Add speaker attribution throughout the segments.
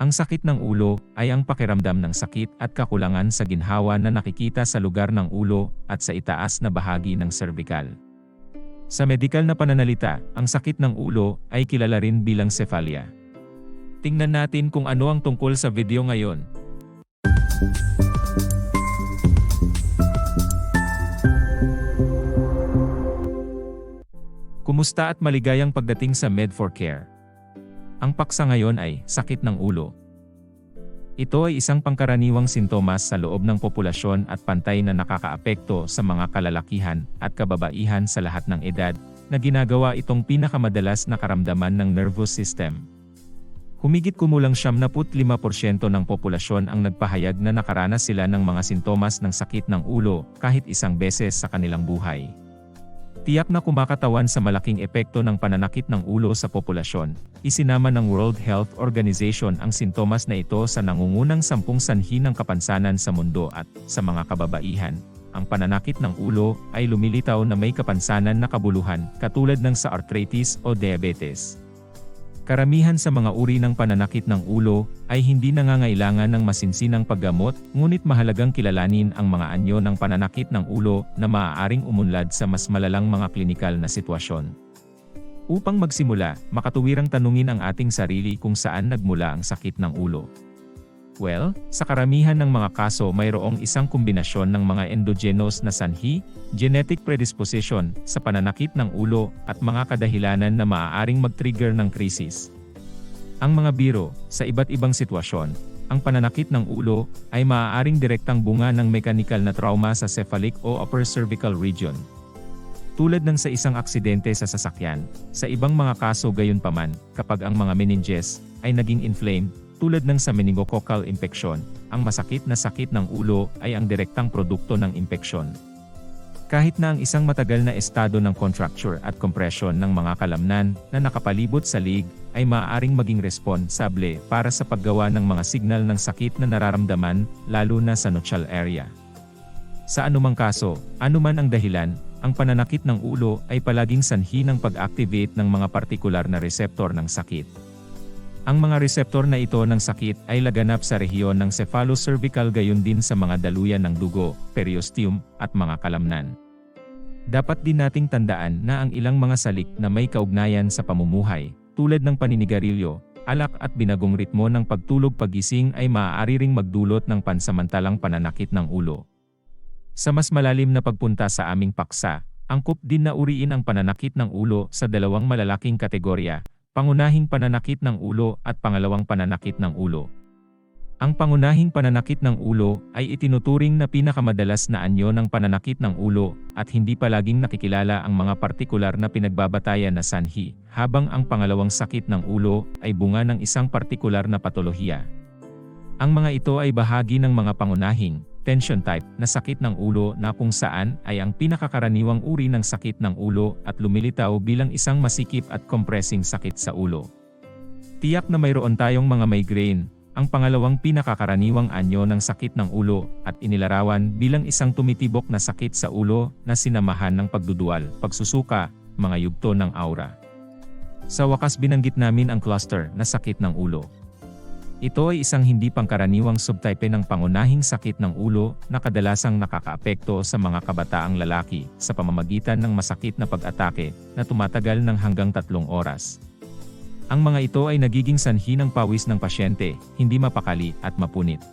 Speaker 1: Ang sakit ng ulo ay ang pakiramdam ng sakit at kakulangan sa ginhawa na nakikita sa lugar ng ulo at sa itaas na bahagi ng cervical. Sa medikal na pananalita, ang sakit ng ulo ay kilala rin bilang cephalia. Tingnan natin kung ano ang tungkol sa video ngayon. Kumusta at maligayang pagdating sa Med4Care? Ang paksa ngayon ay sakit ng ulo. Ito ay isang pangkaraniwang sintomas sa loob ng populasyon at pantay na nakakaapekto sa mga kalalakihan at kababaihan sa lahat ng edad, na ginagawa itong pinakamadalas na karamdaman ng nervous system. Humigit kumulang 75% ng populasyon ang nagpahayag na nakaranas sila ng mga sintomas ng sakit ng ulo kahit isang beses sa kanilang buhay. Tiyak na kumakatawan sa malaking epekto ng pananakit ng ulo sa populasyon. Isinama ng World Health Organization ang sintomas na ito sa nangungunang sampung sanhi ng kapansanan sa mundo at, sa mga kababaihan, ang pananakit ng ulo ay lumilitaw na may kapansanan na kabuluhan katulad ng sa arthritis o diabetes. Karamihan sa mga uri ng pananakit ng ulo ay hindi nangangailangan ng masinsinang paggamot, ngunit mahalagang kilalanin ang mga anyo ng pananakit ng ulo na maaaring umunlad sa mas malalang mga klinikal na sitwasyon. Upang magsimula, makatuwirang tanungin ang ating sarili kung saan nagmula ang sakit ng ulo. Well, sa karamihan ng mga kaso mayroong isang kombinasyon ng mga endogenous na sanhi, genetic predisposition, sa pananakit ng ulo, at mga kadahilanan na maaaring mag-trigger ng krisis. Ang mga biro, sa iba't ibang sitwasyon, ang pananakit ng ulo, ay maaaring direktang bunga ng mekanikal na trauma sa cephalic o upper cervical region. Tulad ng sa isang aksidente sa sasakyan, sa ibang mga kaso gayon paman, kapag ang mga meninges ay naging inflamed, tulad ng sa meningococcal infection, ang masakit na sakit ng ulo ay ang direktang produkto ng impeksyon. Kahit na ang isang matagal na estado ng contracture at compression ng mga kalamnan na nakapalibot sa lig ay maaaring maging responsable para sa paggawa ng mga signal ng sakit na nararamdaman, lalo na sa nochal area. Sa anumang kaso, anuman ang dahilan, ang pananakit ng ulo ay palaging sanhi ng pag-activate ng mga partikular na reseptor ng sakit. Ang mga reseptor na ito ng sakit ay laganap sa rehiyon ng cephalocervical gayon din sa mga daluyan ng dugo, periosteum, at mga kalamnan. Dapat din nating tandaan na ang ilang mga salik na may kaugnayan sa pamumuhay, tulad ng paninigarilyo, alak at binagong ritmo ng pagtulog-pagising ay maaari ring magdulot ng pansamantalang pananakit ng ulo. Sa mas malalim na pagpunta sa aming paksa, angkop din na uriin ang pananakit ng ulo sa dalawang malalaking kategorya, pangunahing pananakit ng ulo at pangalawang pananakit ng ulo. Ang pangunahing pananakit ng ulo ay itinuturing na pinakamadalas na anyo ng pananakit ng ulo at hindi palaging nakikilala ang mga partikular na pinagbabatayan na sanhi, habang ang pangalawang sakit ng ulo ay bunga ng isang partikular na patolohiya. Ang mga ito ay bahagi ng mga pangunahing, tension type na sakit ng ulo na kung saan ay ang pinakakaraniwang uri ng sakit ng ulo at lumilitaw bilang isang masikip at compressing sakit sa ulo. Tiyak na mayroon tayong mga migraine, ang pangalawang pinakakaraniwang anyo ng sakit ng ulo at inilarawan bilang isang tumitibok na sakit sa ulo na sinamahan ng pagdudual, pagsusuka, mga yugto ng aura. Sa wakas binanggit namin ang cluster na sakit ng ulo. Ito ay isang hindi pangkaraniwang subtype ng pangunahing sakit ng ulo na kadalasang nakakaapekto sa mga kabataang lalaki sa pamamagitan ng masakit na pag-atake na tumatagal ng hanggang tatlong oras. Ang mga ito ay nagiging sanhi ng pawis ng pasyente, hindi mapakali at mapunit.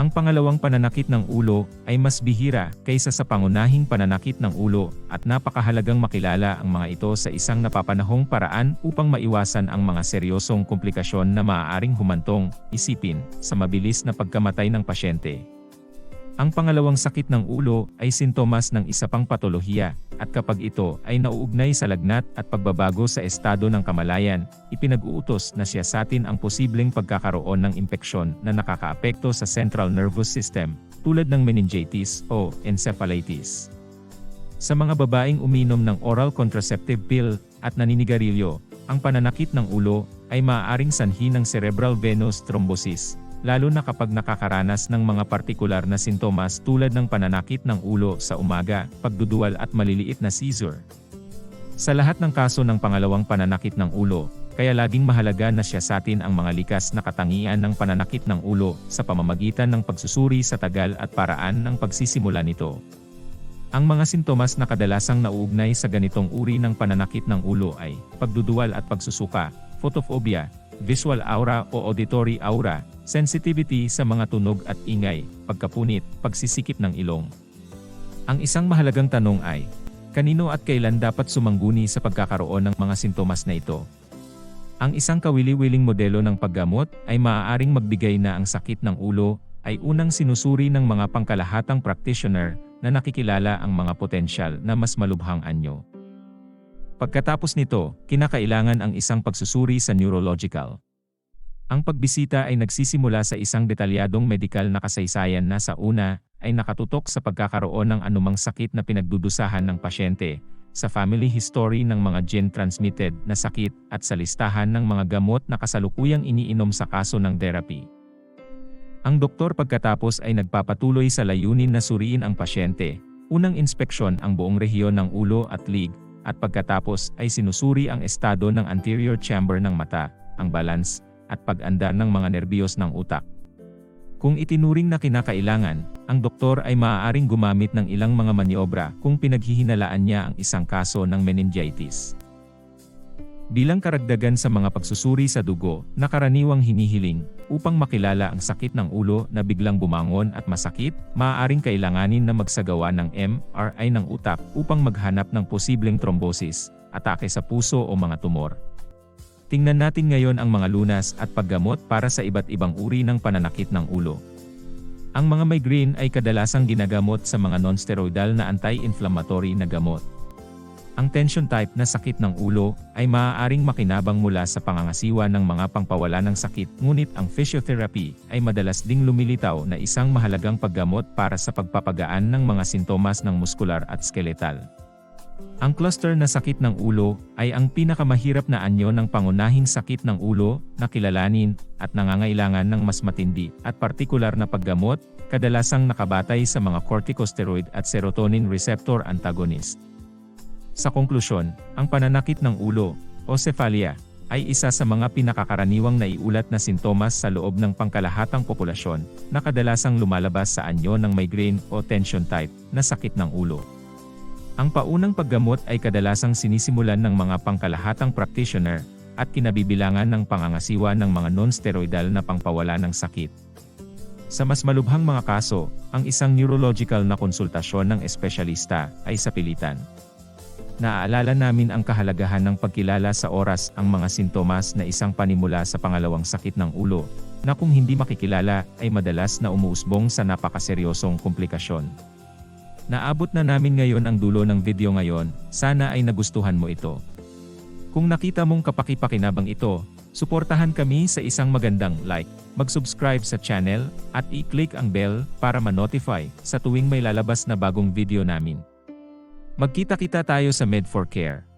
Speaker 1: Ang pangalawang pananakit ng ulo ay mas bihira kaysa sa pangunahing pananakit ng ulo at napakahalagang makilala ang mga ito sa isang napapanahong paraan upang maiwasan ang mga seryosong komplikasyon na maaaring humantong, isipin, sa mabilis na pagkamatay ng pasyente. Ang pangalawang sakit ng ulo ay sintomas ng isa pang patolohiya, at kapag ito ay nauugnay sa lagnat at pagbabago sa estado ng kamalayan, ipinag-uutos na siyasatin ang posibleng pagkakaroon ng impeksyon na nakakaapekto sa central nervous system, tulad ng meningitis o encephalitis. Sa mga babaeng uminom ng oral contraceptive pill at naninigarilyo, ang pananakit ng ulo ay maaaring sanhi ng cerebral venous thrombosis, lalo na kapag nakakaranas ng mga partikular na sintomas tulad ng pananakit ng ulo sa umaga, pagduduwal at maliliit na seizure. Sa lahat ng kaso ng pangalawang pananakit ng ulo, kaya laging mahalaga na siyasatin ang mga likas na katangian ng pananakit ng ulo sa pamamagitan ng pagsusuri sa tagal at paraan ng pagsisimula nito. Ang mga sintomas na kadalasang nauugnay sa ganitong uri ng pananakit ng ulo ay pagduduwal at pagsusuka, photophobia, visual aura o auditory aura, sensitivity sa mga tunog at ingay, pagkapunit, pagsisikip ng ilong. Ang isang mahalagang tanong ay, kanino at kailan dapat sumangguni sa pagkakaroon ng mga sintomas na ito? Ang isang kawili-wiling modelo ng paggamot ay maaaring magbigay na ang sakit ng ulo ay unang sinusuri ng mga pangkalahatang practitioner na nakikilala ang mga potensyal na mas malubhang anyo. Pagkatapos nito, kinakailangan ang isang pagsusuri sa neurological. Ang pagbisita ay nagsisimula sa isang detalyadong medikal na kasaysayan na sa una ay nakatutok sa pagkakaroon ng anumang sakit na pinagdudusahan ng pasyente, sa family history ng mga gene-transmitted na sakit at sa listahan ng mga gamot na kasalukuyang iniinom sa kaso ng therapy. Ang doktor pagkatapos ay nagpapatuloy sa layunin na suriin ang pasyente, unang inspeksyon ang buong rehiyon ng ulo at lig, at pagkatapos ay sinusuri ang estado ng anterior chamber ng mata, ang balance, at pag-andar ng mga nerbiyos ng utak. Kung itinuring na kinakailangan, ang doktor ay maaaring gumamit ng ilang mga maniobra kung pinaghihinalaan niya ang isang kaso ng meningitis. Bilang karagdagan sa mga pagsusuri sa dugo na karaniwang hinihiling upang makilala ang sakit ng ulo na biglang bumangon at masakit, maaaring kailanganin na magsagawa ng MRI ng utak upang maghanap ng posibleng thrombosis, atake sa puso o mga tumor. Tingnan natin ngayon ang mga lunas at paggamot para sa iba't ibang uri ng pananakit ng ulo. Ang mga migraine ay kadalasang ginagamot sa mga non-steroidal na anti-inflammatory na gamot. Ang tension type na sakit ng ulo ay maaaring makinabang mula sa pangangasiwa ng mga pangpawala ng sakit ngunit ang physiotherapy ay madalas ding lumilitaw na isang mahalagang paggamot para sa pagpapagaan ng mga sintomas ng muskular at skeletal. Ang cluster na sakit ng ulo ay ang pinakamahirap na anyo ng pangunahing sakit ng ulo na kilalanin at nangangailangan ng mas matindi at partikular na paggamot, kadalasang nakabatay sa mga corticosteroid at serotonin receptor antagonist. Sa konklusyon, ang pananakit ng ulo, o cephalia, ay isa sa mga pinakakaraniwang naiulat na sintomas sa loob ng pangkalahatang populasyon na kadalasang lumalabas sa anyo ng migraine o tension type na sakit ng ulo. Ang paunang paggamot ay kadalasang sinisimulan ng mga pangkalahatang practitioner at kinabibilangan ng pangangasiwa ng mga non-steroidal na pangpawala ng sakit. Sa mas malubhang mga kaso, ang isang neurological na konsultasyon ng espesyalista ay sa pilitan. Naaalala namin ang kahalagahan ng pagkilala sa oras ang mga sintomas na isang panimula sa pangalawang sakit ng ulo, na kung hindi makikilala ay madalas na umuusbong sa napakaseryosong komplikasyon. Naabot na namin ngayon ang dulo ng video ngayon, sana ay nagustuhan mo ito. Kung nakita mong kapakipakinabang ito, suportahan kami sa isang magandang like, mag-subscribe sa channel, at i-click ang bell para ma-notify sa tuwing may lalabas na bagong video namin. Magkita-kita tayo sa Med for Care.